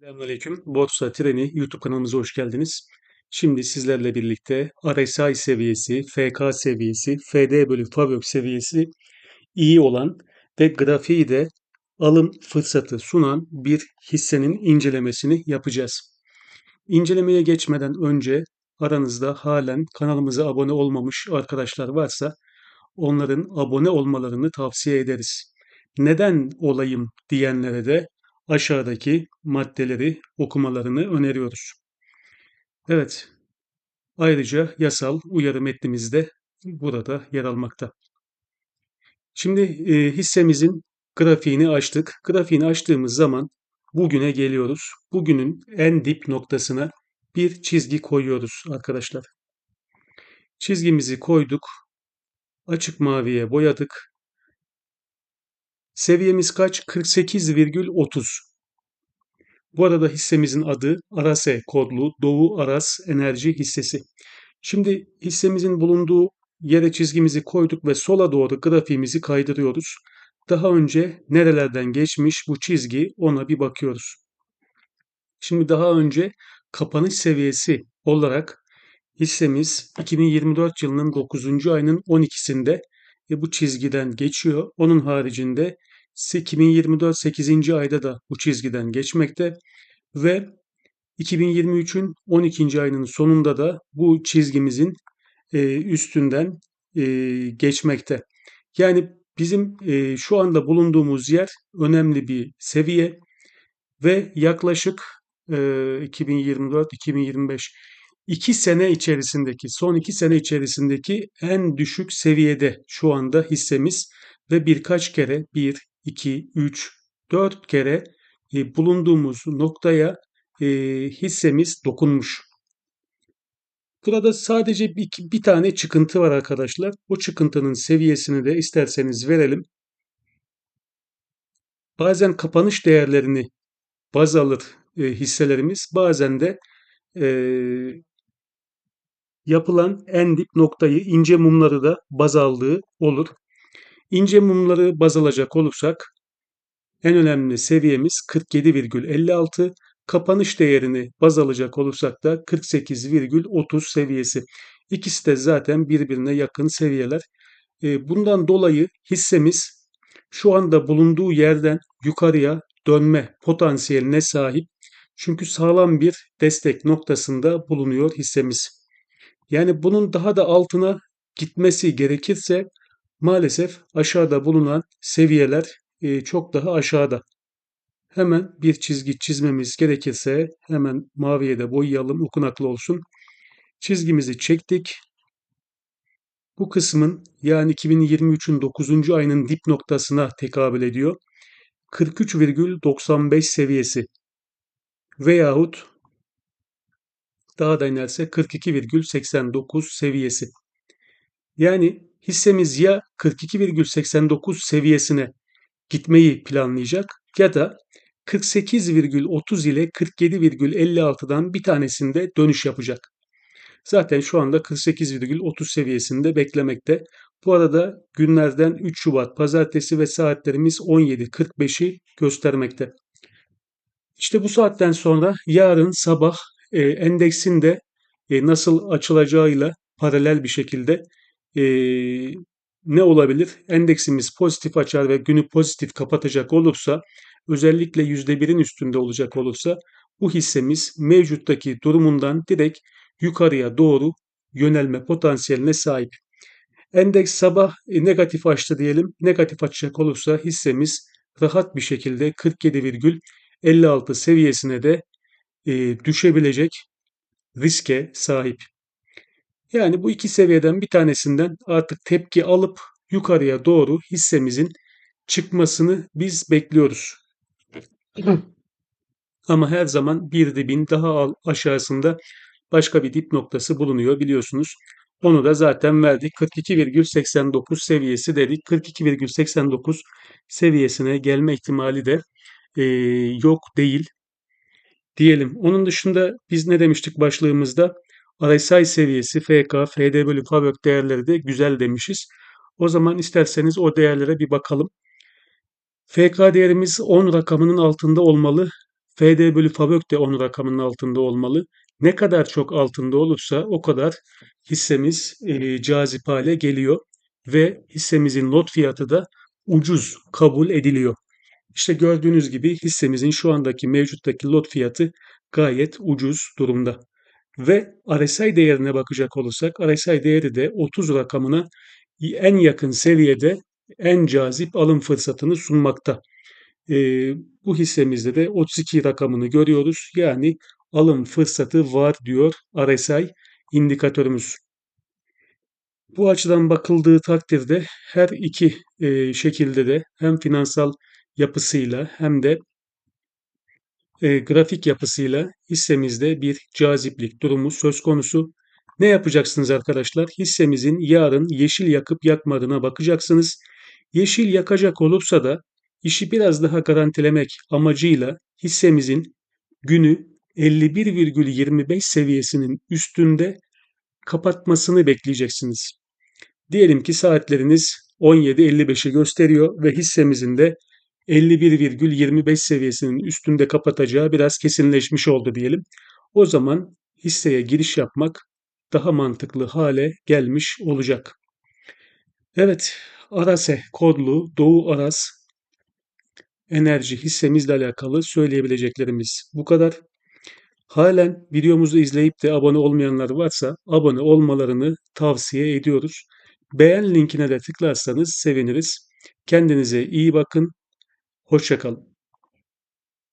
Selamünaleyküm. Borsa Treni YouTube kanalımıza hoş geldiniz. Şimdi sizlerle birlikte RSI seviyesi, FK seviyesi, FD bölü FAVÖK seviyesi iyi olan ve grafiği de alım fırsatı sunan bir hissenin incelemesini yapacağız. İncelemeye geçmeden önce aranızda halen kanalımıza abone olmamış arkadaşlar varsa onların abone olmalarını tavsiye ederiz. Neden olayım diyenlere de aşağıdaki maddeleri okumalarını öneriyoruz. Evet, ayrıca yasal uyarı metnimiz de burada yer almakta. Şimdi e, hissemizin grafiğini açtık. Grafiğini açtığımız zaman bugüne geliyoruz. Bugünün en dip noktasına bir çizgi koyuyoruz arkadaşlar. Çizgimizi koyduk. Açık maviye boyadık. Seviyemiz kaç? 48,30. Bu arada hissemizin adı Arase kodlu Doğu Aras Enerji hissesi. Şimdi hissemizin bulunduğu yere çizgimizi koyduk ve sola doğru grafiğimizi kaydırıyoruz. Daha önce nerelerden geçmiş bu çizgi ona bir bakıyoruz. Şimdi daha önce kapanış seviyesi olarak hissemiz 2024 yılının 9. ayının 12'sinde ve bu çizgiden geçiyor. Onun haricinde 2024 8. ayda da bu çizgiden geçmekte ve 2023'ün 12. ayının sonunda da bu çizgimizin e, üstünden e, geçmekte. Yani bizim e, şu anda bulunduğumuz yer önemli bir seviye ve yaklaşık 2024-2025 2 sene içerisindeki, son 2 sene içerisindeki en düşük seviyede şu anda hissemiz ve birkaç kere 1, 2, 3, 4 kere e, bulunduğumuz noktaya e, hissemiz dokunmuş. Burada sadece bir, bir tane çıkıntı var arkadaşlar. O çıkıntının seviyesini de isterseniz verelim. Bazen kapanış değerlerini baz alır e, hisselerimiz. Bazen de e, yapılan en dip noktayı ince mumları da baz aldığı olur. İnce mumları baz alacak olursak en önemli seviyemiz 47,56. Kapanış değerini baz alacak olursak da 48,30 seviyesi. İkisi de zaten birbirine yakın seviyeler. E, bundan dolayı hissemiz şu anda bulunduğu yerden yukarıya dönme potansiyeline sahip. Çünkü sağlam bir destek noktasında bulunuyor hissemiz. Yani bunun daha da altına gitmesi gerekirse maalesef aşağıda bulunan seviyeler e, çok daha aşağıda. Hemen bir çizgi çizmemiz gerekirse hemen maviye de boyayalım okunaklı olsun. Çizgimizi çektik. Bu kısmın yani 2023'ün 9. ayının dip noktasına tekabül ediyor. 43,95 seviyesi veyahut daha da inerse 42,89 seviyesi. Yani hissemiz ya 42,89 seviyesine gitmeyi planlayacak ya da 48,30 ile 47,56'dan bir tanesinde dönüş yapacak. Zaten şu anda 48,30 seviyesinde beklemekte. Bu arada günlerden 3 Şubat pazartesi ve saatlerimiz 17.45'i göstermekte. İşte bu saatten sonra yarın sabah e, endeksin de e, nasıl açılacağıyla paralel bir şekilde e, ne olabilir? Endeksimiz pozitif açar ve günü pozitif kapatacak olursa özellikle %1'in üstünde olacak olursa bu hissemiz mevcuttaki durumundan direkt yukarıya doğru yönelme potansiyeline sahip. Endeks sabah e, negatif açtı diyelim. Negatif açacak olursa hissemiz rahat bir şekilde 47,56 seviyesine de e, düşebilecek riske sahip. Yani bu iki seviyeden bir tanesinden artık tepki alıp yukarıya doğru hissemizin çıkmasını biz bekliyoruz. Ama her zaman bir dibin daha aşağısında başka bir dip noktası bulunuyor biliyorsunuz. Onu da zaten verdik. 42,89 seviyesi dedik. 42,89 seviyesine gelme ihtimali de e, yok değil diyelim. Onun dışında biz ne demiştik başlığımızda? RSI seviyesi FK, FD bölü FAVÖK değerleri de güzel demişiz. O zaman isterseniz o değerlere bir bakalım. FK değerimiz 10 rakamının altında olmalı. FD bölü FAVÖK de 10 rakamının altında olmalı. Ne kadar çok altında olursa o kadar hissemiz e, cazip hale geliyor ve hissemizin lot fiyatı da ucuz kabul ediliyor. İşte gördüğünüz gibi hissemizin şu andaki mevcuttaki lot fiyatı gayet ucuz durumda. Ve RSI değerine bakacak olursak RSI değeri de 30 rakamına en yakın seviyede en cazip alım fırsatını sunmakta. E, bu hissemizde de 32 rakamını görüyoruz. Yani alım fırsatı var diyor RSI indikatörümüz. Bu açıdan bakıldığı takdirde her iki e, şekilde de hem finansal yapısıyla hem de e, grafik yapısıyla hissemizde bir caziplik durumu söz konusu. Ne yapacaksınız arkadaşlar? Hissemizin yarın yeşil yakıp yakmadığına bakacaksınız. Yeşil yakacak olursa da işi biraz daha garantilemek amacıyla hissemizin günü 51,25 seviyesinin üstünde kapatmasını bekleyeceksiniz. Diyelim ki saatleriniz 17.55'i gösteriyor ve hissemizin de 51,25 seviyesinin üstünde kapatacağı biraz kesinleşmiş oldu diyelim. O zaman hisseye giriş yapmak daha mantıklı hale gelmiş olacak. Evet, Arase kodlu Doğu Aras enerji hissemizle alakalı söyleyebileceklerimiz bu kadar. Halen videomuzu izleyip de abone olmayanlar varsa abone olmalarını tavsiye ediyoruz. Beğen linkine de tıklarsanız seviniriz. Kendinize iyi bakın. Hoşçakalın.